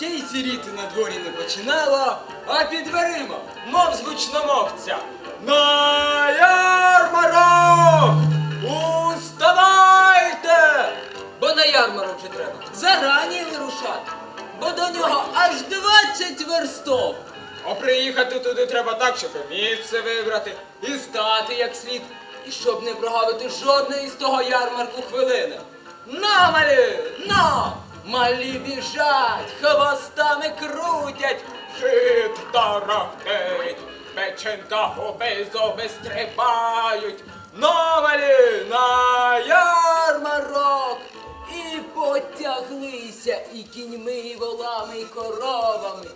Ще й сіріти на дворі не починало, а під дверима, мов з гучномовця. На ярмарок! Уставайте! Бо на ярмарок вже треба зарані вирушати, бо до нього аж 20 верстов. А приїхати туди треба так, щоб місце вибрати, і стати як слід, і щоб не прогавити жодної з того ярмарку хвилини. На, малі, на! Малі біжать, хвостами крутять, хит тарахтить, печенка губи зуби стрибають. На, малі, на ярмарок! І потяглися і кіньми, і волами, і коровами,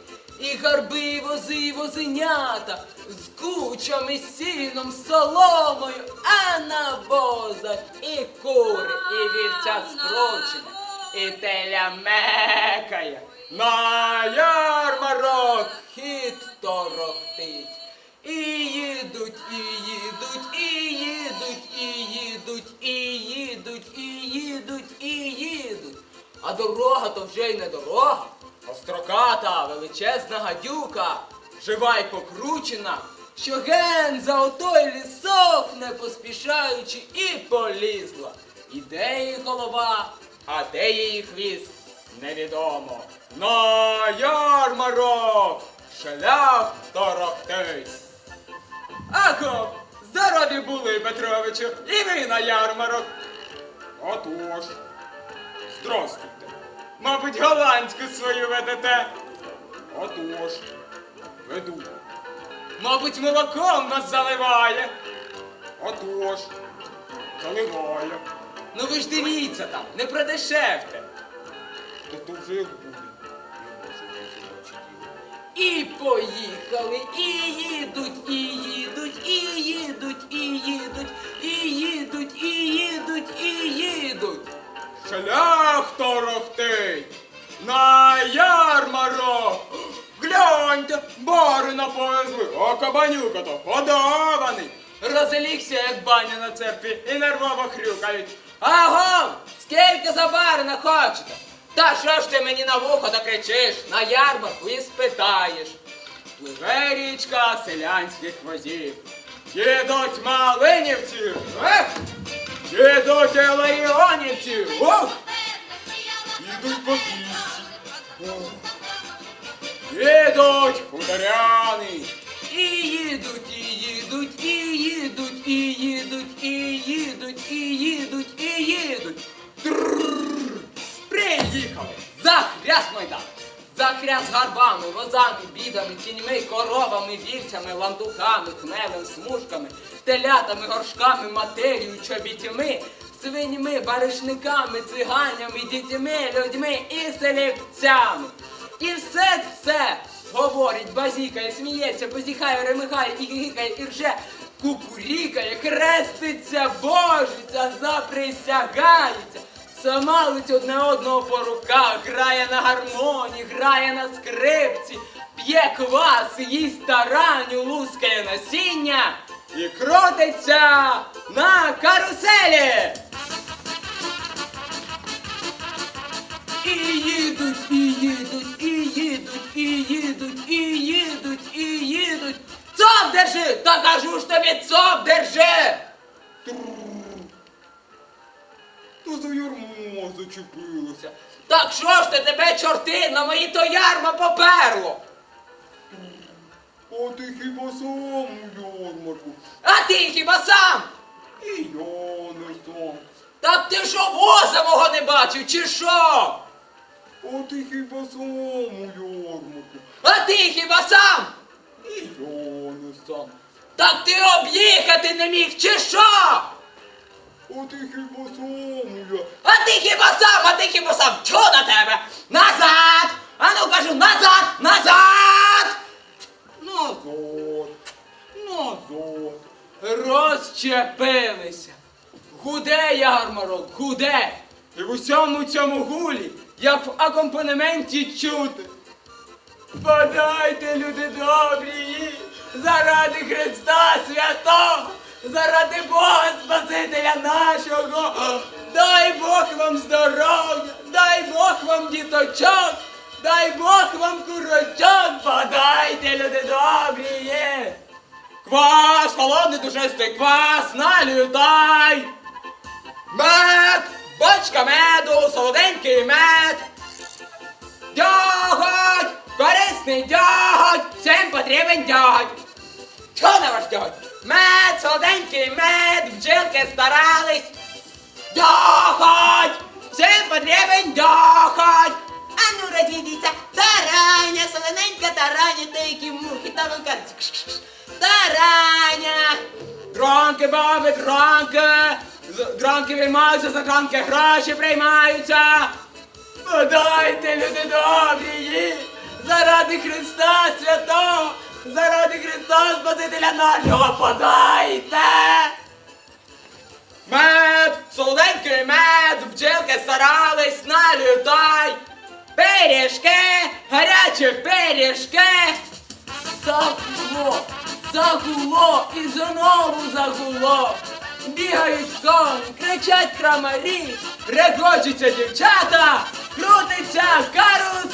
і гарби, і вози, і возенята, з кучами, сіном, соломою, а на возах і кури, і вівця скручена, і теля мекає. На ярмарок хід торохтить. І їдуть, і їдуть, і їдуть, і їдуть, і їдуть, і їдуть, і їдуть. А дорога то вже й не дорога, а строката, величезна гадюка, жива й покручена, що ген за отой лісок, не поспішаючи, і полізла. І де її голова, а де її хвіст, невідомо. На ярмарок шлях торохтить. Аго, здорові були, Петровичу, і ви на ярмарок. Отож. Здрастуйте. Мабуть, голландську свою ведете. Отож. Веду. Мабуть, молоком вас заливає. Отож. Заливає. Ну ви ж дивіться там, не продешевте. То то вже як буде. І поїхали, і їдуть, і їдуть, і їдуть, і їдуть, і їдуть, і їдуть, і їдуть. Шлях торохтить на ярмарок. Гляньте, барина повезли, а кабанюка то годований. Розлігся, як баня на церкві, і нервово хрюкають. Аго, скільки за барина хочете? Та що ж ти мені на вухо та кричиш, на ярмарку і спитаєш. Пливе річка селянських возів. Їдуть малинівці, ех! Їдуть ларіонівці, ох! Їдуть покійці, ох! Їдуть хуторяни. І їдуть, і їдуть, і їдуть. Трррррр. Приїхали! Захряс майдан! Захряс гарбами, возами, бідами, кіньми, коровами, вівцями, ландухами, хмелем, смужками, телятами, горшками, матерію, чобітьми, свиньми, баришниками, циганями, дітьми, людьми і селівцями. І все це говорить, базікає, сміється, позіхає, ремихає, і гікає, і рже, кукурікає, хреститься, божиться, заприсягається. Самалить одне одного по руках, грає на гармоні, грає на скрипці, п'є квас, їсть тараню, лускає насіння і крутиться на каруселі. І їдуть, і їдуть, і їдуть, і їдуть, і їдуть, і їдуть. Держи! Та кажу ж тобі, цоп держи! То за ярмо зачепилося. Так що ж ти тебе, чорти, на мої то ярма поперло? А ти хіба сам у ярмарку? А ти хіба сам? І я не сам. Так ти що воза мого не бачив, чи що? А ти хіба сам у ярмарку? А ти хіба сам? І я сам. Так ти об'їхати не міг, чи що? А ти хіба сам я? А ти хіба сам, а ти хіба сам? Чо на тебе? Назад! А ну кажу, назад! Назад! Назад. Назад. Розчепилися. Гуде ярмарок, гуде. І в усьому цьому гулі, як в акомпанементі чути. Подайте, люди добрі, заради Христа Святого, заради Бога Спасителя нашого. Дай Бог вам здоров'я, дай Бог вам діточок, Дай Бог вам курочок, подайте, люди добрі. Квас, холодний душистий квас, налютай. Мед, бочка меду, солоденький мед. Потрібен дяготь. Що на ваш дяготь? Мед, солоденький мед, бджілки старались. Дяготь, всім потрібен дяготь. Ану, розійдіться, тараня, солоненька тараня, та які мухи, та вулкан. Тараня! Дронки, баби, дронки! Дронки виймаються, за дронки гроші приймаються! Подайте, люди добрі! Заради Христа святого! Заради Христа Спасителя нашого подайте! Мед, солоденький мед, бджілки старались, налютай! Пиріжки, гарячі пиріжки! Загуло, загуло і знову загуло. Бігають коні, кричать крамарі, регочуться дівчата, крутиться карусель.